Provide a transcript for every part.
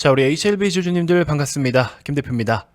자, 우리 HLB 주주님들 반갑습니다. 김 대표입니다.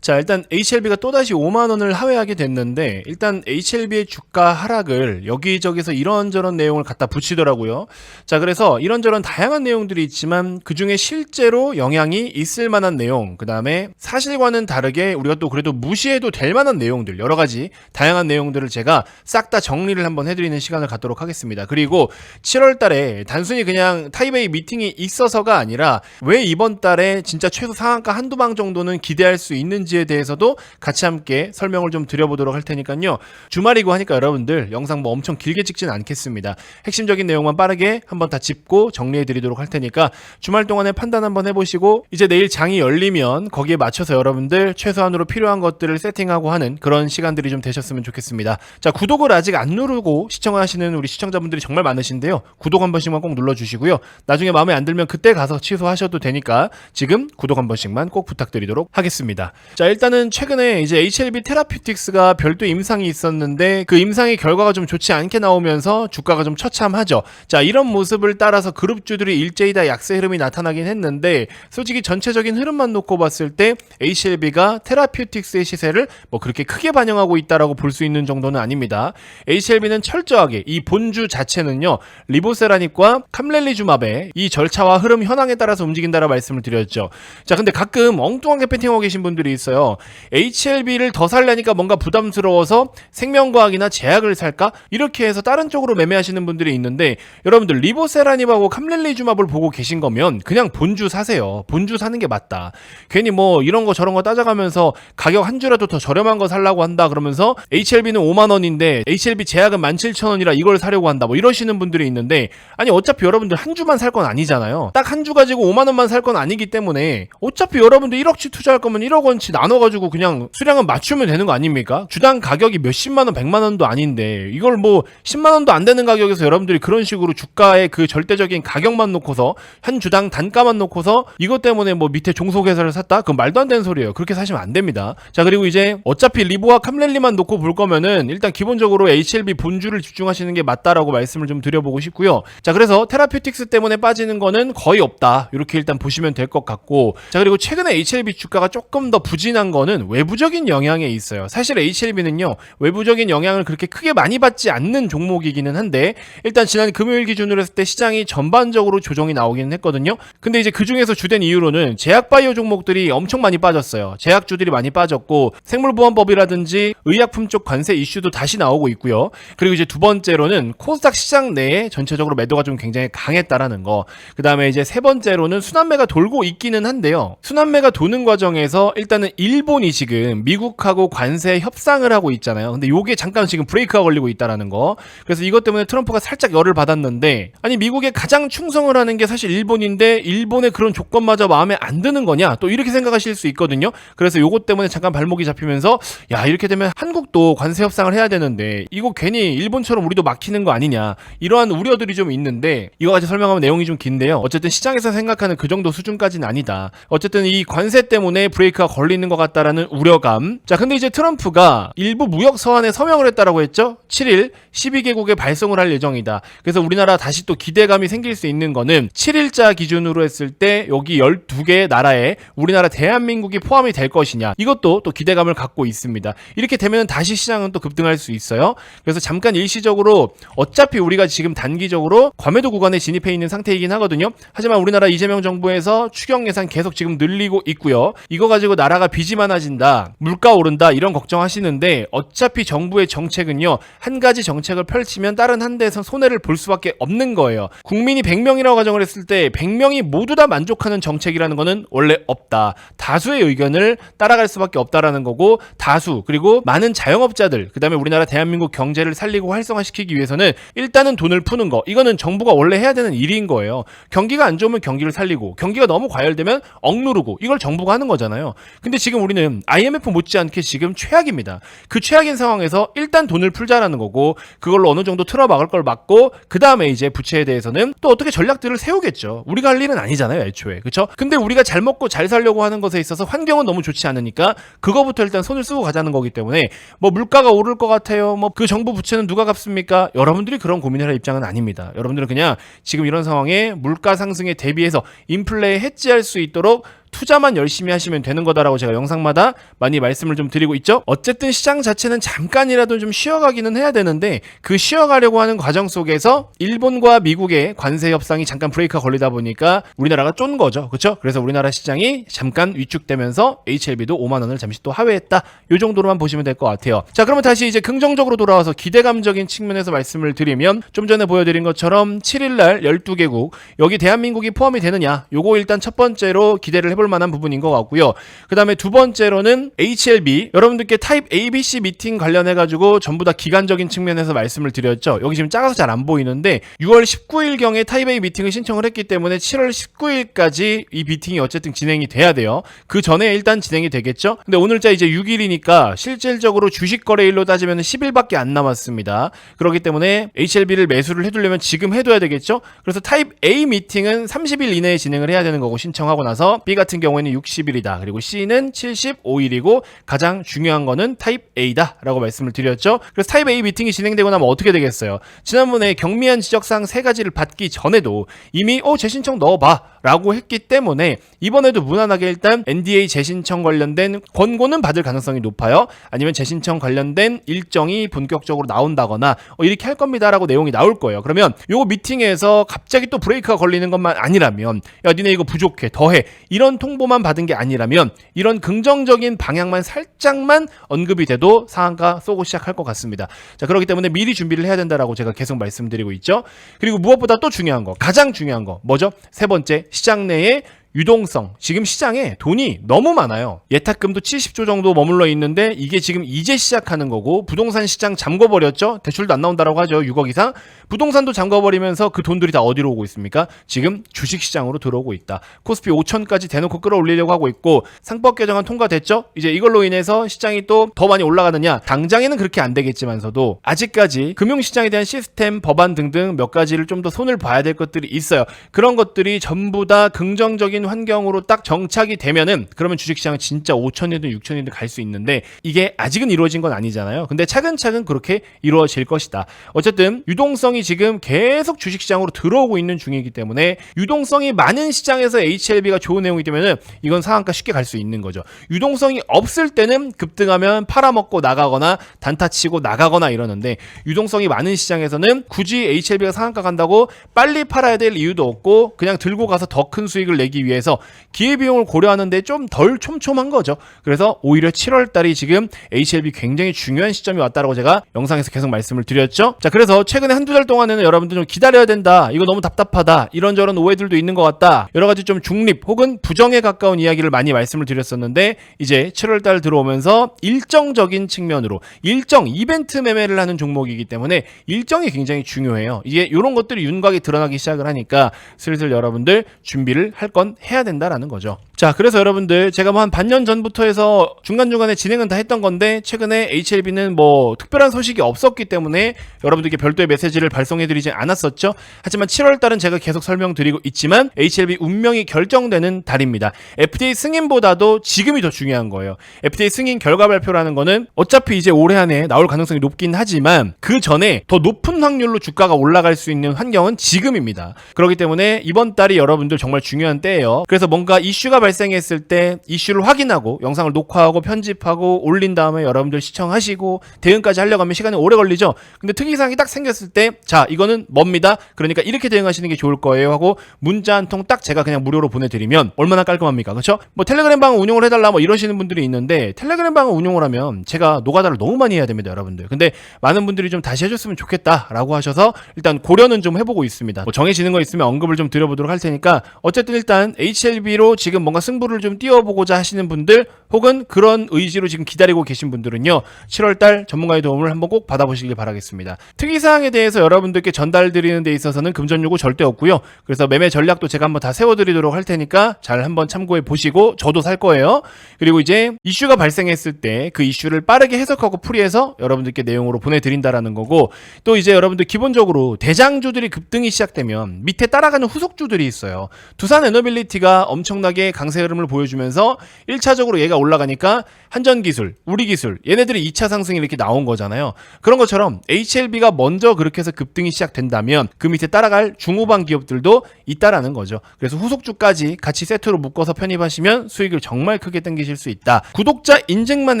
자, 일단 HLB가 또다시 5만 원을 하회하게 됐는데 일단 HLB의 주가 하락을 여기저기서 이런저런 내용을 갖다 붙이더라고요. 자, 그래서 이런저런 다양한 내용들이 있지만 그 중에 실제로 영향이 있을 만한 내용, 그 다음에 사실과는 다르게 우리가 또 그래도 무시해도 될 만한 내용들, 여러 가지 다양한 내용들을 제가 싹 다 정리를 한번 해 드리는 시간을 갖도록 하겠습니다. 그리고 7월 달에 단순히 그냥 타이베이 미팅이 있어서가 아니라 왜 이번 달에 진짜 최소 상한가 한두 방 정도는 기대할 수 있는지 에 대해서도 같이 함께 설명을 좀 드려보도록 할 테니까요. 주말이고 하니까 여러분들 영상 뭐 엄청 길게 찍진 않겠습니다. 핵심적인 내용만 빠르게 한번 다 짚고 정리해 드리도록 할 테니까 주말 동안에 판단 한번 해보시고 이제 내일 장이 열리면 거기에 맞춰서 여러분들 최소한으로 필요한 것들을 세팅하고 하는 그런 시간들이 좀 되셨으면 좋겠습니다. 자, 구독을 아직 안 누르고 시청하시는 우리 시청자분들이 정말 많으신데요. 구독 한 번씩만 꼭 눌러주시고요. 나중에 마음에 안 들면 그때 가서 취소하셔도 되니까 지금 구독 한 번씩만 꼭 부탁드리도록 하겠습니다. 자, 일단은 최근에 이제 HLB 테라피틱스가 별도 임상이 있었는데 그 임상의 결과가 좀 좋지 않게 나오면서 주가가 좀 처참하죠. 자, 이런 모습을 따라서 그룹주들이 일제히 다 약세 흐름이 나타나긴 했는데 솔직히 전체적인 흐름만 놓고 봤을 때 HLB가 테라피틱스의 시세를 뭐 그렇게 크게 반영하고 있다라고 볼 수 있는 정도는 아닙니다. HLB는 철저하게 이 본주 자체는요. 리보세라닙과 캄렐리주마베 이 절차와 흐름 현황에 따라서 움직인다라 말씀을 드렸죠. 자, 근데 가끔 엉뚱하게 패팅하고 계신 분들이 있어 요. HLB를 더 살려니까 뭔가 부담스러워서 생명과학이나 제약을 살까? 이렇게 해서 다른 쪽으로 매매하시는 분들이 있는데 여러분들 리보세라닙하고 캄렐리주마블 보고 계신 거면 그냥 본주 사세요. 본주 사는 게 맞다. 괜히 뭐 이런 거 저런 거 따져가면서 가격 한 주라도 더 저렴한 거 살라고 한다 그러면서 HLB는 5만 원인데 HLB 제약은 17,000원이라 이걸 사려고 한다. 뭐 이러시는 분들이 있는데 아니 어차피 여러분들 한 주만 살 건 아니잖아요. 딱 한 주 가지고 5만 원만 살 건 아니기 때문에 어차피 여러분들 1억치 투자할 거면 1억 원치 나눠 가지고 그냥 수량은 맞추면 되는 거 아닙니까? 주당 가격이 몇십만 원, 백만 원도 아닌데 이걸 뭐 10만 원도 안 되는 가격에서 여러분들이 그런 식으로 주가의 그 절대적인 가격만 놓고서 한 주당 단가만 놓고서 이것 때문에 뭐 밑에 종속회사를 샀다? 그건 말도 안 되는 소리예요. 그렇게 사시면 안 됩니다. 자, 그리고 이제 어차피 리보와 캄렐리만 놓고 볼 거면은 일단 기본적으로 HLB 본주를 집중하시는 게 맞다라고 말씀을 좀 드려보고 싶고요. 자, 그래서 테라피틱스 때문에 빠지는 거는 거의 없다. 이렇게 일단 보시면 될 것 같고. 자, 그리고 최근에 HLB 주가가 조금 더 부진 한 거는 외부적인 영향에 있어요. 사실 HLB는요, 외부적인 영향을 그렇게 크게 많이 받지 않는 종목이기는 한데, 일단 지난 금요일 기준으로 했을 때 시장이 전반적으로 조정이 나오기는 했거든요. 근데 이제 그 중에서 주된 이유로는 제약바이오 종목들이 엄청 많이 빠졌어요. 제약주들이 많이 빠졌고, 생물보건법이라든지 의약품 쪽 관세 이슈도 다시 나오고 있고요. 그리고 이제 두 번째로는 코스닥 시장 내에 전체적으로 매도가 좀 굉장히 강했다라는 거. 그 다음에 이제 세 번째로는 순환매가 돌고 있기는 한데요. 순환매가 도는 과정에서 일단은 일본이 지금 미국하고 관세 협상을 하고 있잖아요. 근데 요게 잠깐 지금 브레이크가 걸리고 있다라는 거. 그래서 이것 때문에 트럼프가 살짝 열을 받았는데 아니 미국에 가장 충성을 하는 게 사실 일본인데 일본의 그런 조건마저 마음에 안 드는 거냐? 또 이렇게 생각하실 수 있거든요. 그래서 요것 때문에 잠깐 발목이 잡히면서 야 이렇게 되면 한국도 관세 협상을 해야 되는데 이거 괜히 일본처럼 우리도 막히는 거 아니냐 이러한 우려들이 좀 있는데 이거 가지고 설명하면 내용이 좀 긴데요. 어쨌든 시장에서 생각하는 그 정도 수준까지는 아니다. 어쨌든 이 관세 때문에 브레이크가 걸리는 것 같다라는 우려감. 자 근데 이제 트럼프가 일부 무역 서한에 서명을 했다라고 했죠. 7일 12개국에 발송을 할 예정이다. 그래서 우리나라 다시 또 기대감이 생길 수 있는 거는 7일자 기준으로 했을 때 여기 12개의 나라에 우리나라 대한민국이 포함이 될 것이냐. 이것도 또 기대감을 갖고 있습니다. 이렇게 되면 다시 시장은 또 급등할 수 있어요. 그래서 잠깐 일시적으로 어차피 우리가 지금 단기적으로 과매도 구간에 진입해 있는 상태이긴 하거든요. 하지만 우리나라 이재명 정부에서 추경 예산 계속 지금 늘리고 있고요. 이거 가지고 나라가 빚이 많아진다, 물가 오른다 이런 걱정하시는데 어차피 정부의 정책은요 한 가지 정책 을 펼치면 다른 한 대에서 손해를 볼 수밖에 없는 거예요. 국민이 100명이라고 가정을 했을 때 100명이 모두 다 만족하는 정책이라는 거는 원래 없다. 다수의 의견을 따라갈 수밖에 없다라는 거고 다수 그리고 많은 자영업자들 그다음에 우리나라 대한민국 경제를 살리고 활성화시키기 위해서는 일단은 돈을 푸는 거 이거는 정부가 원래 해야 되는 일인 거예요. 경기가 안 좋으면 경기를 살리고 경기가 너무 과열되면 억누르고 이걸 정부가 하는 거잖아요. 근데 지금 우리는 IMF 못지않게 지금 최악입니다. 그 최악인 상황에서 일단 돈을 풀자라는 거고 그걸로 어느 정도 틀어 막을 걸 막고 그 다음에 이제 부채에 대해서는 또 어떻게 전략들을 세우겠죠. 우리가 할 일은 아니잖아요, 애초에. 그렇죠? 근데 우리가 잘 먹고 잘 살려고 하는 것에 있어서 환경은 너무 좋지 않으니까 그거부터 일단 손을 쓰고 가자는 거기 때문에 뭐 물가가 오를 것 같아요. 뭐 그 정부 부채는 누가 갚습니까? 여러분들이 그런 고민을 할 입장은 아닙니다. 여러분들은 그냥 지금 이런 상황에 물가 상승에 대비해서 인플레에 해지할 수 있도록 투자만 열심히 하시면 되는 거다라고 제가 영상마다 많이 말씀을 좀 드리고 있죠. 어쨌든 시장 자체는 잠깐이라도 좀 쉬어가기는 해야 되는데 그 쉬어가려고 하는 과정 속에서 일본과 미국의 관세 협상이 잠깐 브레이크가 걸리다 보니까 우리나라가 쫀 거죠. 그렇죠? 그래서 우리나라 시장이 잠깐 위축되면서 HLB도 5만 원을 잠시 또 하회했다. 요 정도로만 보시면 될 것 같아요. 자, 그러면 다시 이제 긍정적으로 돌아와서 기대감적인 측면에서 말씀을 드리면 좀 전에 보여드린 것처럼 7일 날 12개국 여기 대한민국이 포함이 되느냐? 요거 일단 첫 번째로 기대를 해볼 만한 부분인 것 같고요. 그 다음에 두 번째로는 HLB 여러분들께 타입 ABC 미팅 관련해 가지고 전부 다 기간적인 측면에서 말씀을 드렸죠. 여기 지금 작아서 잘 안 보이는데 6월 19일 경에 타입 A 미팅을 신청을 했기 때문에 7월 19일까지 이 미팅이 어쨌든 진행이 돼야 돼요. 그 전에 일단 진행이 되겠죠. 근데 오늘자 이제 6일이니까 실질적으로 주식 거래일로 따지면 10일밖에 안 남았습니다. 그렇기 때문에 HLB를 매수를 해두려면 지금 해둬야 되겠죠. 그래서 타입 A 미팅은 30일 이내에 진행을 해야 되는 거고 신청하고 나서 B 같은 경우에는 60일이다. 그리고 C는 75일이고 가장 중요한 거는 타입 A다라고 말씀을 드렸죠. 그래서 타입 A 미팅이 진행되고 나면 어떻게 되겠어요? 지난번에 경미한 지적사항 세 가지를 받기 전에도 이미 어 재신청 넣어봐 라고 했기 때문에 이번에도 무난하게 일단 NDA 재신청 관련된 권고는 받을 가능성이 높아요. 아니면 재신청 관련된 일정이 본격적으로 나온다거나 어, 이렇게 할 겁니다라고 내용이 나올 거예요. 그러면 요 미팅에서 갑자기 또 브레이크가 걸리는 것만 아니라면 야 니네 이거 부족해 더해 이런 통보만 받은 게 아니라면 이런 긍정적인 방향만 살짝만 언급이 돼도 상한가 쏘고 시작할 것 같습니다. 자 그렇기 때문에 미리 준비를 해야 된다라고 제가 계속 말씀드리고 있죠. 그리고 무엇보다 또 중요한 거 가장 중요한 거 뭐죠? 세 번째 시장 내에 유동성. 지금 시장에 돈이 너무 많아요. 예탁금도 70조 정도 머물러 있는데 이게 지금 이제 시작하는 거고 부동산 시장 잠궈버렸죠? 대출도 안 나온다라고 하죠. 6억 이상. 부동산도 잠궈버리면서 그 돈들이 다 어디로 오고 있습니까? 지금 주식 시장으로 들어오고 있다. 코스피 5천까지 대놓고 끌어올리려고 하고 있고 상법 개정안 통과됐죠? 이제 이걸로 인해서 시장이 또 더 많이 올라가느냐? 당장에는 그렇게 안 되겠지만서도 아직까지 금융시장에 대한 시스템, 법안 등등 몇 가지를 좀 더 손을 봐야 될 것들이 있어요. 그런 것들이 전부 다 긍정적인 환경으로 딱 정착이 되면은 그러면 주식시장은 진짜 5천이든 6천이든 갈 수 있는데 이게 아직은 이루어진 건 아니잖아요. 근데 차근차근 그렇게 이루어질 것이다. 어쨌든 유동성이 지금 계속 주식시장으로 들어오고 있는 중이기 때문에 유동성이 많은 시장에서 HLB가 좋은 내용이기 때문에 이건 상한가 쉽게 갈 수 있는 거죠. 유동성이 없을 때는 급등하면 팔아먹고 나가거나 단타 치고 나가거나 이러는데 유동성이 많은 시장에서는 굳이 HLB가 상한가 간다고 빨리 팔아야 될 이유도 없고 그냥 들고 가서 더 큰 수익을 내기 위해 서 기회비용을 고려하는데 좀 덜 촘촘한 거죠. 그래서 오히려 7월 달이 지금 HLB 굉장히 중요한 시점이 왔다라고 제가 영상에서 계속 말씀을 드렸죠. 자, 그래서 최근에 한두 달 동안에는 여러분들 좀 기다려야 된다. 이거 너무 답답하다. 이런저런 오해들도 있는 것 같다. 여러 가지 좀 중립 혹은 부정에 가까운 이야기를 많이 말씀을 드렸었는데 이제 7월 달 들어오면서 일정적인 측면으로 일정 이벤트 매매를 하는 종목이기 때문에 일정이 굉장히 중요해요. 이게 이런 것들이 윤곽이 드러나기 시작을 하니까 슬슬 여러분들 준비를 할 건 해야 된다라는 거죠. 자, 그래서 여러분들 제가 뭐 한 반년 전부터 해서 중간중간에 진행은 다 했던 건데 최근에 HLB는 뭐 특별한 소식이 없었기 때문에 여러분들께 별도의 메시지를 발송해 드리지 않았었죠. 하지만 7월 달은 제가 계속 설명드리고 있지만 HLB 운명이 결정되는 달입니다. FDA 승인보다도 지금이 더 중요한 거예요. FDA 승인 결과 발표라는 거는 어차피 이제 올해 안에 나올 가능성이 높긴 하지만 그 전에 더 높은 확률로 주가가 올라갈 수 있는 환경은 지금입니다. 그렇기 때문에 이번 달이 여러분들 정말 중요한 때예요. 그래서 뭔가 이슈가 발 생했을 때 이슈를 확인하고 영상을 녹화하고 편집하고 올린 다음에 여러분들 시청하시고 대응까지 하려고 하면 시간이 오래 걸리죠. 근데 특이사항이 딱 생겼을 때 자 이거는 뭡니다. 그러니까 이렇게 대응하시는 게 좋을 거예요 하고 문자 한 통 딱 제가 그냥 무료로 보내드리면 얼마나 깔끔합니까? 그렇죠? 뭐 텔레그램 방을 운영을 해달라 뭐 이러시는 분들이 있는데 텔레그램 방을 운영을 하면 제가 노가다를 너무 많이 해야 됩니다, 여러분들. 근데 많은 분들이 좀 다시 해줬으면 좋겠다라고 하셔서 일단 고려는 좀 해보고 있습니다. 뭐 정해지는 거 있으면 언급을 좀 드려보도록 할 테니까 어쨌든 일단 HLB로 지금 뭔가 뭔가 승부를 좀 띄워보고자 하시는 분들 혹은 그런 의지로 지금 기다리고 계신 분들은요 7월달 전문가의 도움을 한번 꼭 받아보시길 바라겠습니다. 특이사항에 대해서 여러분들께 전달드리는 데 있어서는 금전 요구 절대 없고요. 그래서 매매 전략도 제가 한번 다 세워드리도록 할 테니까 잘 한번 참고해 보시고 저도 살 거예요. 그리고 이제 이슈가 발생했을 때 그 이슈를 빠르게 해석하고 풀이해서 여러분들께 내용으로 보내드린다라는 거고 또 이제 여러분들 기본적으로 대장주들이 급등이 시작되면 밑에 따라가는 후속주들이 있어요. 두산 에너빌리티가 엄청나게 강세 흐름을 보여주면서 1차적으로 얘가 올라가니까 한전 기술, 우리 기술 얘네들이 2차 상승이 이렇게 나온 거잖아요. 그런 것처럼 HLB가 먼저 그렇게 해서 급등이 시작된다면 그 밑에 따라갈 중후반 기업들도 있다라는 거죠. 그래서 후속주까지 같이 세트로 묶어서 편입하시면 수익을 정말 크게 당기실 수 있다. 구독자 인증만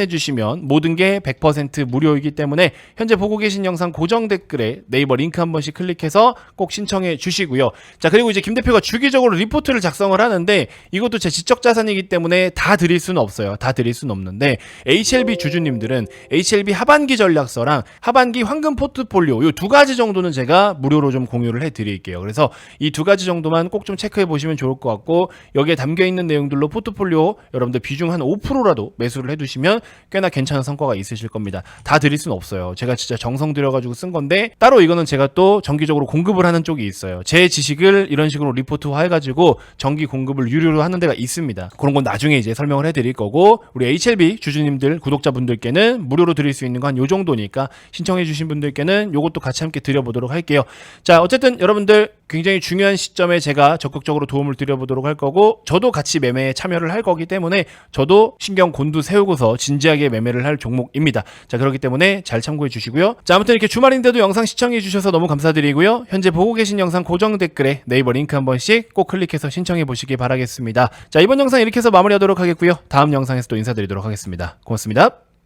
해주시면 모든 게 100% 무료이기 때문에 현재 보고 계신 영상 고정 댓글에 네이버 링크 한 번씩 클릭해서 꼭 신청해 주시고요. 자 그리고 이제 김 대표가 주기적으로 리포트를 작성을 하는데 이것도 제 지적 자산이기 때문에 다 드릴 수는 없어요. 다 드릴 수는 없는데 HLB 주주님들은 HLB 하반기 전략서랑 하반기 황금 포트폴리오 이 두 가지 정도는 제가 무료로 좀 공유를 해 드릴게요. 그래서 이 두 가지 정도만 꼭 좀 체크해 보시면 좋을 것 같고 여기에 담겨 있는 내용들로 포트폴리오 여러분들 비중 한 5%라도 매수를 해 두시면 꽤나 괜찮은 성과가 있으실 겁니다. 다 드릴 수는 없어요. 제가 진짜 정성 들여 가지고 쓴 건데 따로 이거는 제가 또 정기적으로 공급을 하는 쪽이 있어요. 제 지식을 이런 식으로 리포트화 해 가지고 정기 공급을 유료로 하는 데가 있 습니다. 그런 건 나중에 이제 설명을 해드릴 거고 우리 HLB 주주님들 구독자분들께는 무료로 드릴 수 있는 건 요 정도니까 신청해주신 분들께는 요것도 같이 함께 드려보도록 할게요. 자 어쨌든 여러분들 굉장히 중요한 시점에 제가 적극적으로 도움을 드려보도록 할 거고 저도 같이 매매에 참여를 할 거기 때문에 저도 신경 곤두 세우고서 진지하게 매매를 할 종목입니다. 자 그렇기 때문에 잘 참고해 주시고요. 자 아무튼 이렇게 주말인데도 영상 시청해 주셔서 너무 감사드리고요. 현재 보고 계신 영상 고정 댓글에 네이버 링크 한 번씩 꼭 클릭해서 신청해 보시기 바라겠습니다. 자 이번 영상 이렇게 해서 마무리하도록 하겠고요. 다음 영상에서 또 인사드리도록 하겠습니다. 고맙습니다.